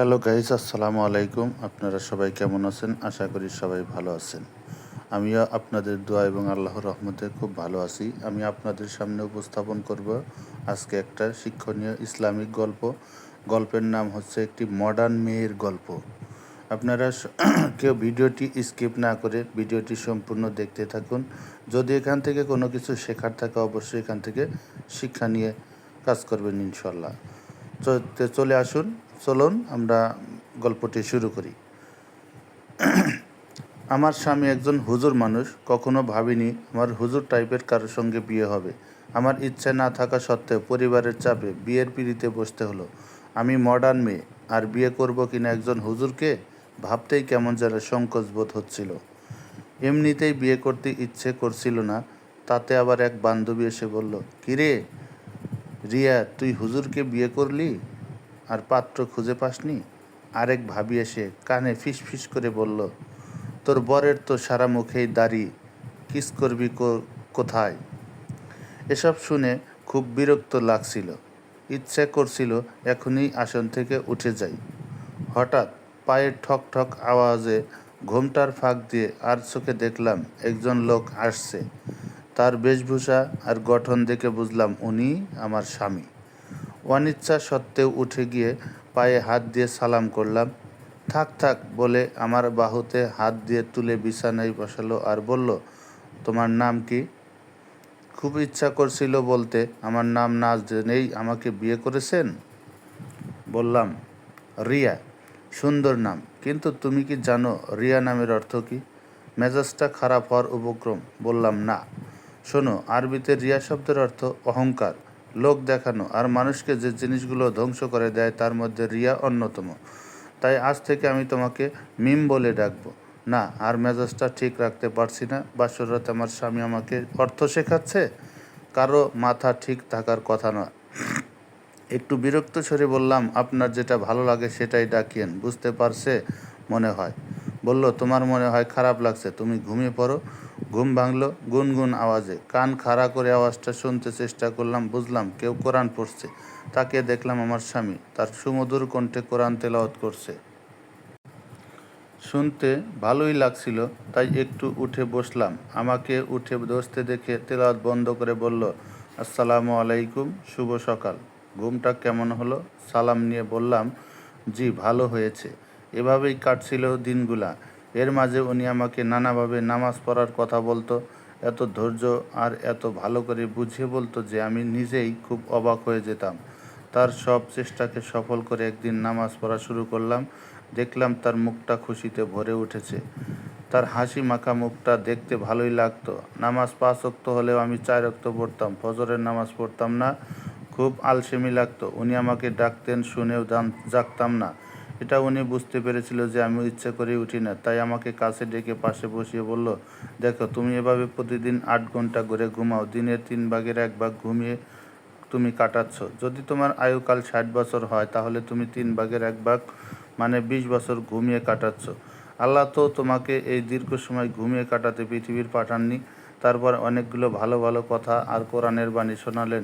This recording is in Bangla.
হ্যালো গাইস, আসসালামু আলাইকুম। আপনারা সবাই কেমন আছেন? আশা করি সবাই ভালো আছেন। আমিও আপনাদের দোয়া এবং আল্লাহর রহমতে খুব ভালো আছি। আমি আপনাদের সামনে উপস্থাপন করব আজকে একটা শিক্ষণীয় ইসলামিক গল্প। গল্পের নাম হচ্ছে একটি মডার্ন মেয়ের গল্প। আপনারা কেউ ভিডিওটি স্কিপ না করে ভিডিওটি সম্পূর্ণ দেখতে থাকুন। যদি এখান থেকে কোনো কিছু শেখার থাকে, অবশ্যই এখান থেকে শিক্ষা নিয়ে কাজ করবেন ইনশাল্লাহ চলে আসুন। চলুন আমরা গল্পটি শুরু করি। আমার স্বামী একজন হুজুর মানুষ, কখনো ভাবিনি আমার হুজুর টাইপের কারোর সঙ্গে বিয়ে হবে। আমার ইচ্ছে না থাকা সত্ত্বেও পরিবারের চাপে বিয়ের পিড়িতে বসতে হলো। আমি মডার্ন মেয়ে, আর বিয়ে করব কিনা একজন হুজুরকে ভাবতেই কেমন যেন সংকোচ বোধ হচ্ছিল। এমনিতেই বিয়ে করতে ইচ্ছে করছিল না, তাতে আবার এক বান্ধবী এসে বলল, কিরে, রিয়া, তুই হুজুরকে বিয়ে করলি? আর পাত্র খুঁজে পাসনি? আরেক ভাবি এসে কানে ফিস ফিস করে বলল, তোর বরের তো সারা মুখেই দাড়ি, কিস করবি কোথায়? এসব শুনে খুব বিরক্ত লাগছিল। ইচ্ছে করছিল এখনই আসন থেকে উঠে যাই। হঠাৎ পায়ের ঠক ঠক আওয়াজে ঘোমটার ফাঁক দিয়ে আর চোখে দেখলাম একজন লোক আসছে। তার বেশভূষা আর গঠন দেখে বুঝলাম উনি আমার স্বামী। অনিচ্ছা সত্ত্বেও উঠে গিয়ে পায়ে হাত দিয়ে সালাম করলাম। থাক থাক, বলে আমার বাহুতে হাত দিয়ে তুলে বিছানায় বসালো আর বলল, তোমার নাম কি? খুব ইচ্ছা করছিল বলতে, আমার নাম না জেনেই আমাকে বিয়ে করেছেন? বললাম, রিয়া, সুন্দর নাম, কিন্তু তুমি কি জানো রিয়া নামের অর্থ কি? মেজাজটা খারাপ হওয়ার উপক্রম। বললাম, না। শোনো, আরবিতে রিয়া শব্দের অর্থ অহংকার। লোক দেখানো আর মানুষকে যে জিনিসগুলো ধ্বংস করে দেয় তার মধ্যে রিয়া অন্যতম। তাই আজ থেকে আমি তোমাকে মিম বলে ডাকবো। না, আর মেজাজটা ঠিক রাখতে পারছি না। বাসরাতে আমার স্বামী আমাকে অর্থ শেখাচ্ছে? কারও মাথা ঠিক থাকার কথা নয়। একটু বিরক্ত স্বরে বললাম, আপনার যেটা ভালো লাগে সেটাই ডাকিয়েন। বুঝতে পারছে মনে হয়। বলল, তোমার মনে হয় খারাপ লাগছে, তুমি ঘুমিয়ে পড়ো। ঘুম ভাঙলো, গুনগুন আওয়াজে। কান খাড়া করে আওয়াজটা শুনতে চেষ্টা করলাম, বুঝলাম কেউ কোরআন পড়ছে। তাকে দেখলাম আমার স্বামী, তার সুমধুর কণ্ঠে কোরআন তেলাওয়াত করছে। শুনতে ভালোই লাগছিল, তাই একটু উঠে বসলাম। আমাকে উঠে বসতে দেখে তেলাওয়াত বন্ধ করে বলল, আসসালামু আলাইকুম, শুভ সকাল। ঘুমটা কেমন হলো? সালাম নিয়ে বললাম, জি, ভালো হয়েছে। এভাবেই কাটছিল দিনগুলা। এর মাঝে উনি আমাকে নানাভাবে নামাজ পড়ার কথা বলতো, এত ধৈর্য আর এত ভালো করে বুঝিয়ে বলতো যে আমি নিজেই খুব অবাক হয়ে যেতাম। তার সব চেষ্টাকে সফল করে একদিন নামাজ পড়া শুরু করলাম, দেখলাম তার মুখটা খুশিতে ভরে উঠেছে। তার হাসি মাখা মুখটা দেখতে ভালোই লাগতো। নামাজ পাঁচ অক্ত হলেও আমি চার অক্ত পড়তাম, ফজরের নামাজ পড়তাম না। খুব আলসেমি লাগতো। উনি আমাকে ডাকতেন, শুনেও জাগতাম না। এটা উনি বুঝতে পেরেছিল যে আমি ইচ্ছে করে উঠি না। তাই আমাকে কাছে ডেকে পাশে বসিয়ে বলল, দেখো, তুমি এভাবে প্রতিদিন আট ঘণ্টা করে ঘুমাও দিনের তিন ভাগের এক ভাগ ঘুমিয়ে তুমি কাটাচ্ছ। যদি তোমার আয়ুকাল ষাট বছর হয়, তাহলে তুমি তিন ভাগের এক ভাগ মানে বিশ বছর ঘুমিয়ে কাটাচ্ছ। আল্লাহ তো তোমাকে এই দীর্ঘ সময় ঘুমিয়ে কাটাতে পৃথিবীর পাঠাননি। তারপর অনেকগুলো ভালো ভালো কথা আর কোরআনের বাণী শোনালেন।